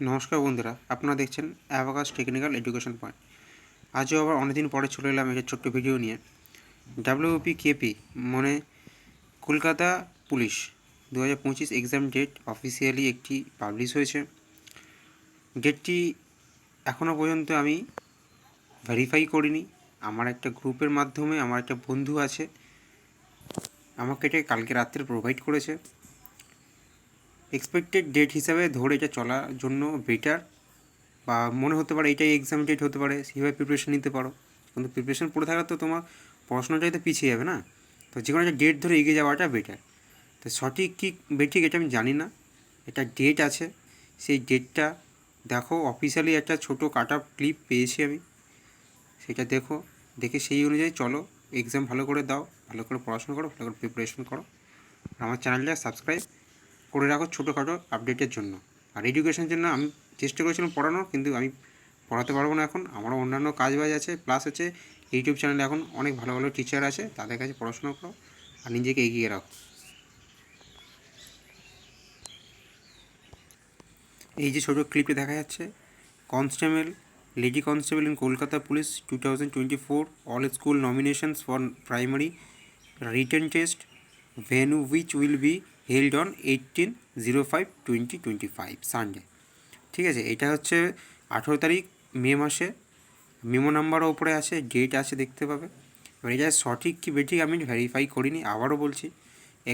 নমস্কার বন্ধুরা, আপনারা দেখছেন অ্যাভাকাস টেকনিক্যাল এডুকেশন পয়েন্ট। আজও আবার অনেকদিন পরে চলে এলাম একটা ছোট্ট ভিডিও নিয়ে। ডাব্লিউপি কেপি মানে কলকাতা পুলিশ দু হাজার পঁচিশ এক্সাম ডেট অফিসিয়ালি একটি পাবলিশ হয়েছে। ডেটটি এখনও পর্যন্ত আমি ভেরিফাই করিনি। আমার একটা গ্রুপের মাধ্যমে আমার একটা বন্ধু আছে, আমাকে এটা কালকে রাত্রে প্রোভাইড করেছে। এক্সপেক্টেড ডেট হিসাবে ধরে এটা চলার জন্য বেটার বা মনে হতে পারে এটাই এক্সাম ডেট হতে পারে, সেভাবে প্রিপারেশন নিতে পারো। কিন্তু প্রিপারেশন পড়ে থাকলে তো তোমার পড়াশোনাটাই তো পিছিয়ে যাবে না। তো যে কোনো একটা ডেট ধরে এগিয়ে যাওয়াটা বেটার তো সঠিক কী বেঠিক এটা আমি জানি না। এটা ডেট আছে, সেই ডেটটা দেখো অফিসিয়ালি একটা ছোটো কাট ক্লিপ পেয়েছি আমি। সেটা দেখো, দেখে সেই অনুযায়ী চলো এক্সাম ভালো করে দাও, ভালো করে পড়াশোনা করো, ভালো করে প্রিপারেশন করো। আমার চ্যানেলটা সাবস্ক্রাইব করে রাখো ছোটোখাটো আপডেটের জন্য। আর এডুকেশনের জন্য আমি চেষ্টা করেছিলাম পড়ানোর, কিন্তু আমি পড়াতে পারব না এখন। আমারও অন্যান্য কাজ বাজ আছে প্লাস হচ্ছে ইউটিউব চ্যানেলে এখন অনেক ভালো ভালো টিচার আছে, তাদের কাছে পড়াশোনা করো আর নিজেকে এগিয়ে রাখো। এই যে ছোটো ক্লিপে দেখা যাচ্ছে constable lady constable in Kolkata police two thousand twenty four all school nominations for primary written test venue which will be held on eighteen zero five twenty twenty five Sunday ঠিক আছে, এটা হচ্ছে আঠেরো তারিখ, মে মাসে। মেমো নাম্বারও ওপরে আছে ডেট আছে, দেখতে পাবে। এবার এটা সঠিক কি বেঠিক আমি ভেরিফাই করিনি, আবারও বলছি।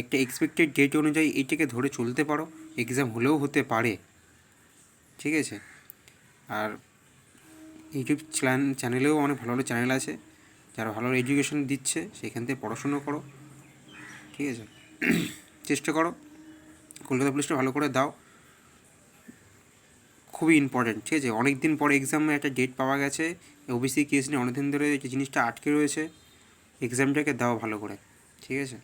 একটা এক্সপেক্টেড ডেট অনুযায়ী এইটাকে ধরে চলতে পারো এক্সাম হলেও হতে পারে। ঠিক আছে? আর ইউটিউব চ্যানেলেও অনেক ভালো ভালো চ্যানেল আছে, যারা ভালো এডুকেশন দিচ্ছে, সেখান থেকে পড়াশুনো করো। ঠিক আছে? চেষ্টা করো। কলকাতা পুলিশটা ভালো করে দাও। খুবই ইম্পর্টেন্ট ঠিক আছে? অনেক দিন পরে এক্সামে একটা ডেট পাওয়া গেছে। ওবিসি কেস নিয়ে অনেকদিন ধরে যে জিনিসটা আটকে রয়েছে এক্সামটাকে দাও ভালো করে, ঠিক আছে?